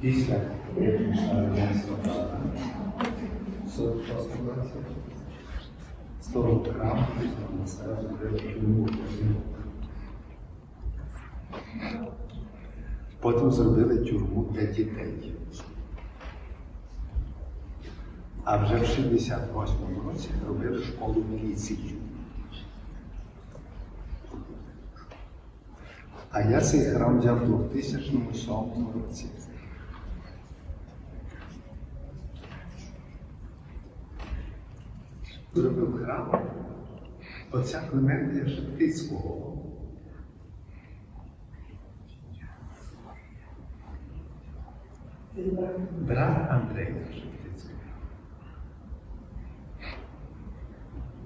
Після радянського права. 40 грам, сразу Потім зробили тюрму для дітей. А вже в 68-му році робили школу міліції. А я цей храм взяв у 2007 році. Зробив храм отця Клементія Шептицького. Брат Андрея Шептицького.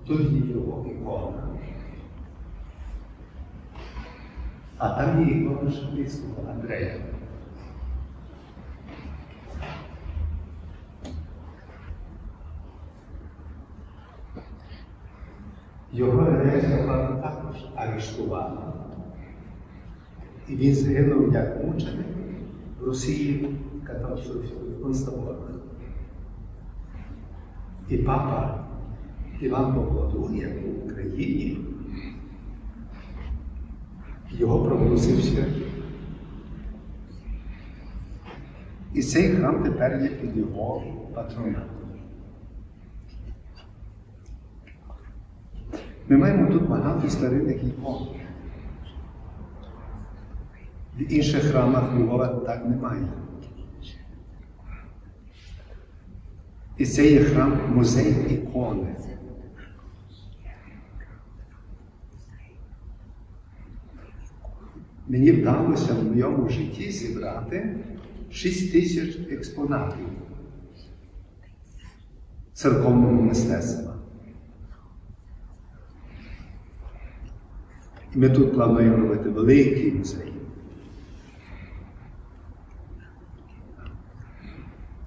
Є його ікона. А там є ікона Шептицького Андрея. Його речі влада також арештувала. І він згинув як мученик в Росії в концтаборах. І папа Іван Павло II, в Україні, його проголосив. І цей храм тепер є під його патронатом. Ми маємо тут багато старинних ікон. В інших храмах Львова так немає. І це є храм музей ікони. Мені вдалося в моєму житті зібрати 6 тисяч експонатів церковного мистецтва. І ми тут плануємо робити великий музей.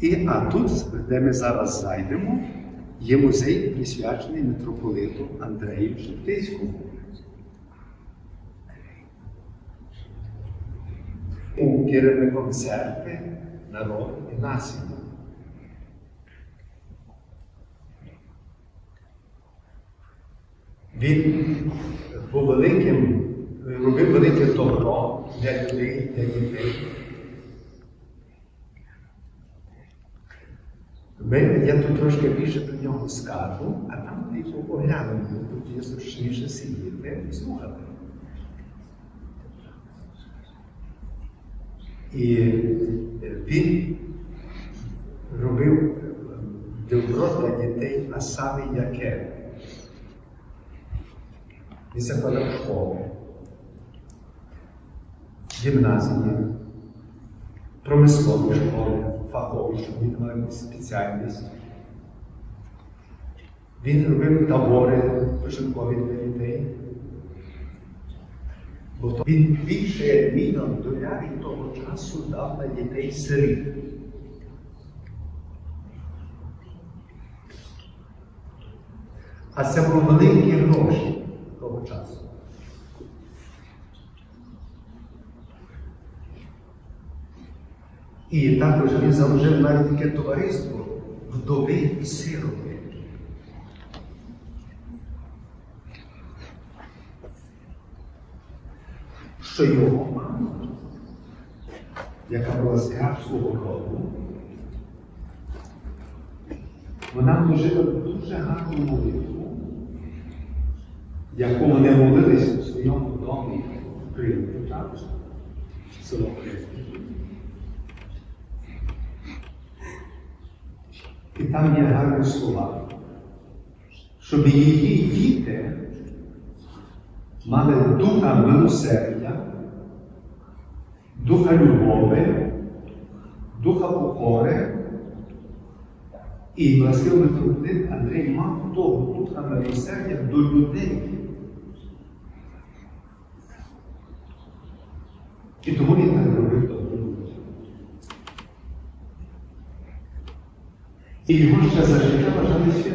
І, а тут, де ми зараз зайдемо, є музей, присвячений митрополиту Андрею Шептицькому. Був керівником церкви, народ і нації. Він був великим, робив велике добро для людей, для дітей. Я тут трошки більше про нього скажу, а там типу оглянемо, тут є зручніше сидіти і слухати. І він робив добро для дітей, а саме яке. Він закладав школи, гімназії, промислові школи, фахові, він мав спеціальність. Він робив табори початкові для дітей. Бо то він більше мільйон долярів того часу дав на дітей сиріт. А це були великі гроші того часу. І також він заложив навіть таке товариство вдови і сироти. Що його мама, яка була з графського роду, вона вложила дуже гарну молитву, яку вони молились у своєму домі в Криму, село Криму. І там є гарні слова, щоб її діти мали духа милосердя, духа любові, духа покори. І власне митрополит Андрій мав того духа милосердя до людей. І тому він так робив добру. І його ще за життя святим.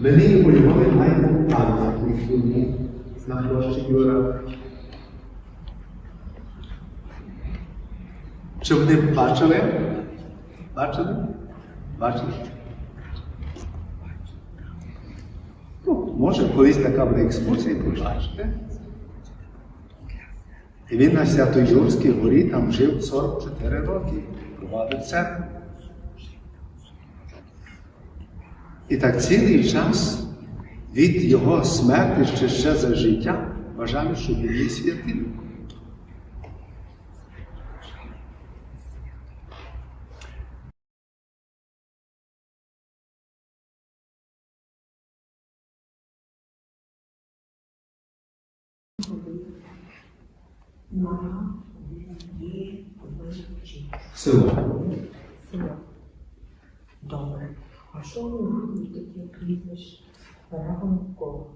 Ми нині у Львові маємо пам'ятник йому на площі Юра. Чи вони бачили? Бачили? Бачили? Ну, може, колись така буде екскурсія, побачите. І він на Свято-Юрській горі там жив 44 роки, провадив церкву. І так цілий час від його смерті ще ще за життя вважали, що він є святим. Село. А що ви таке прізвище Рахункова?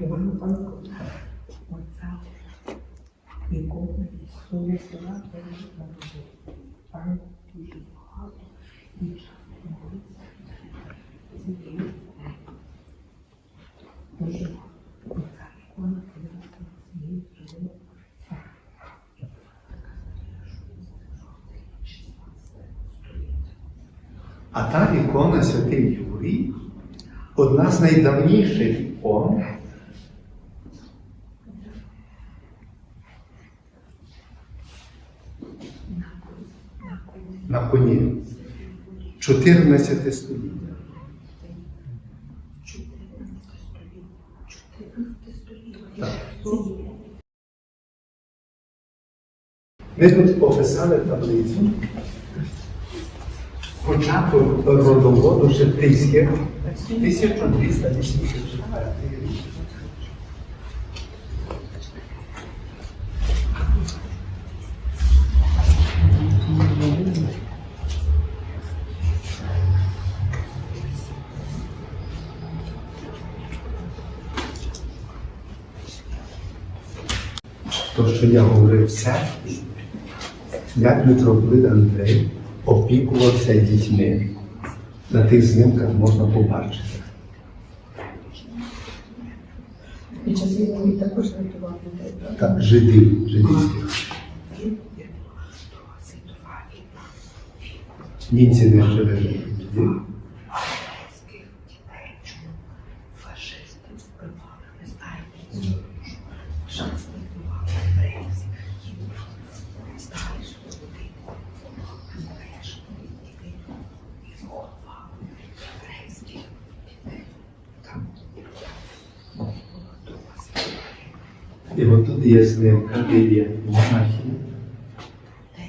Іван Панко. Оце ікона Ісуса села теж народив. Пан дуже багато і часто молиться. Дуже оця ікона пов'язана з її живим А та ікона Святий Юрій одна з найдавніших ікон. На коні. 14 століття. 14 століття. Так. Це є. Ми тут описали таблицю. Початок родоводу 1284 рік. То, що я говорив церкві, як митрополит Андрей опікувався дітьми. На тих знімках можна побачити. Під час війни також рятував людей, так? Так, жидів, жидівських. Німці не жили війна. І от тут є знимка, де є монахи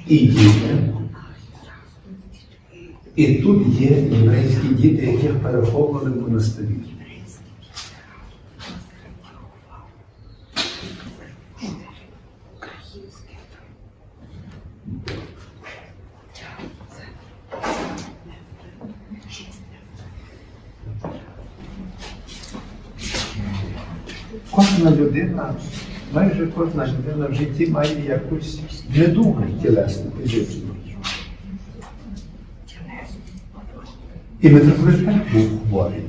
і діти. І тут є єврейські діти, яких переховували в монастирі. Кожна людина, майже кожна людина в житті має якусь недугу тілесну, фізичну. І митрополит був хворий.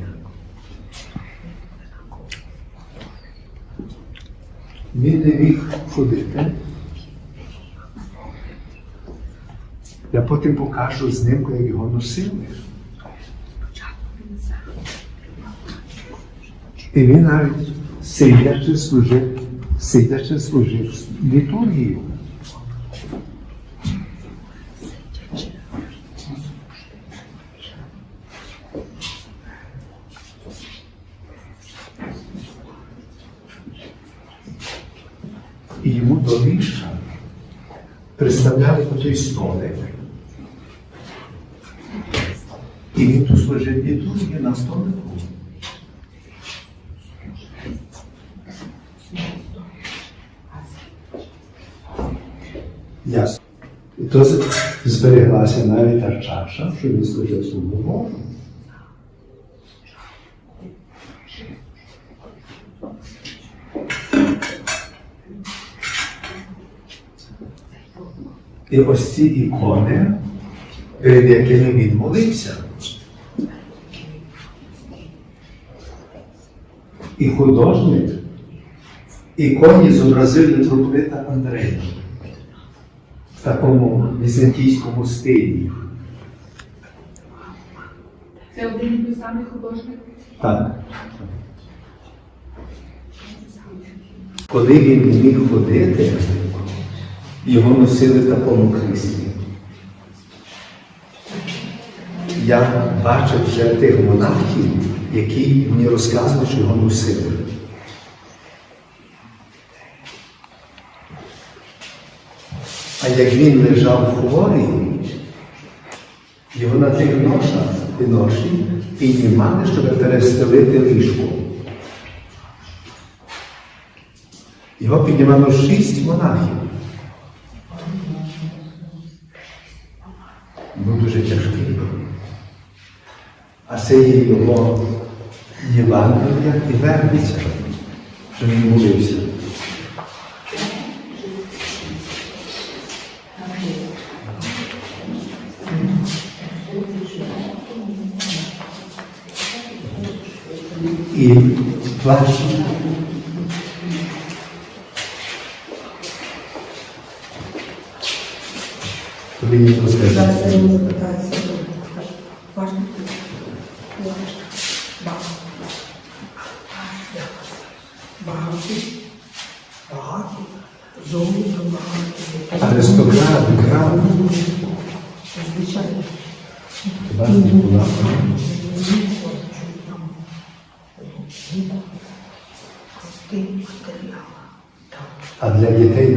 Він не міг ходити. Я потім покажу знімку, як його носили. І він навіть сидячи служив, сидячи служив літургію. І йому до віша представляли по той столик. І він тут служив літургію на столику. досить збереглася навіть та чаша, що він служив слугу богу. І ось ці ікони, перед якими він молився. І художник іконі зобразив митрополита Андрея в такому візантійському стилі. Це один і той самий художник. Так. Коли він не міг ходити, його носили в такому кріслі. Я бачив вже тих монахів, які мені розказували, що його носили. Як він лежав хворий, його на тих ношах і ноші піднімали, щоб перестелити ліжко. Його піднімало шість монахів. Був дуже тяжкий. А це є його Євангелія і вербиця, що він молився. І плач. Тобі не розкажу. Зараз я йому запитаюся. Важно? Багато. Багато. Зовні багато. Аристократ, грав. Звичайно. Хіба не була? Простий матеріал. Так. А для дітей давав багато. Для себе шкода. Для себе А для дітей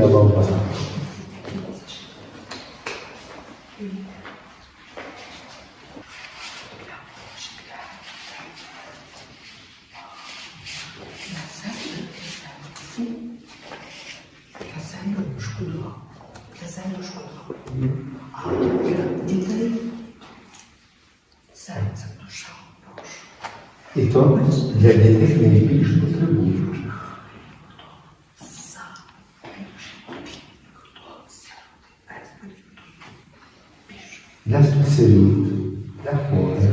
душа, прошу. І то для дітей найбільш потребують. Для сиріт, для хворих.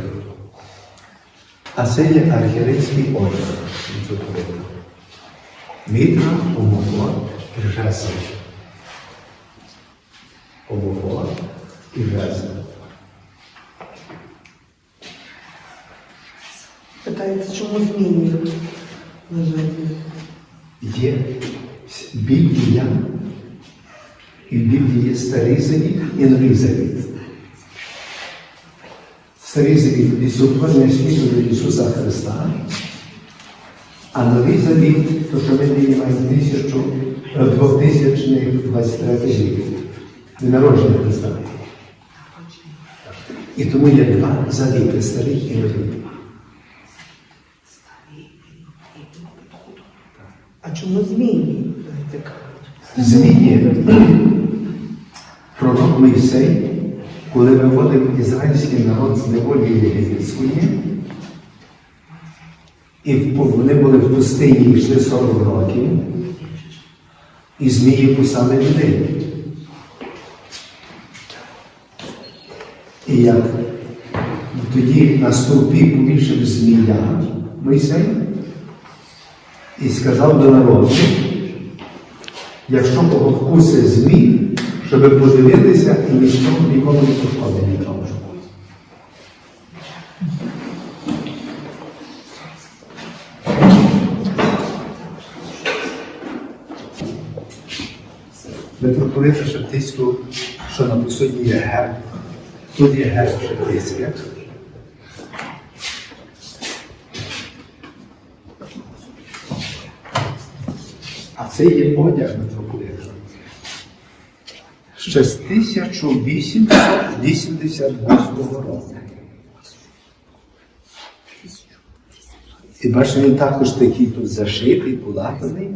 А це є архірейський одяг. митрополита. Мітра, і жезл. Омофор і жезл. Питається, чому змінюють лежать? Є Біблія, і в Біблії є завіт і завіт. Старий від сотворення світу до Ісуса Христа, а новий завіт, то що ми маємо тисячу, е, 2023 рік, від народження Христа. І тому є два завіти, старий і новий. А чому? Цікаво. Зміє пророк Мойсей, коли виводив ізраїльський народ з неволі єгипетської, і вони були в пустині йшли 40 років, і змії кусали людей. І як тоді на стовпі повішав змія Мойсей і сказав до народу, якщо кого вкуси змій, щоб подивитися і нічого нікому не пошкодить нікому. Митрополита Шептицького, що на присутні є герб. Тут є герб Шептицький. А це є одяг митрополита. Ще з 1888 року. І бачите, він також такий тут зашитий, полатаний.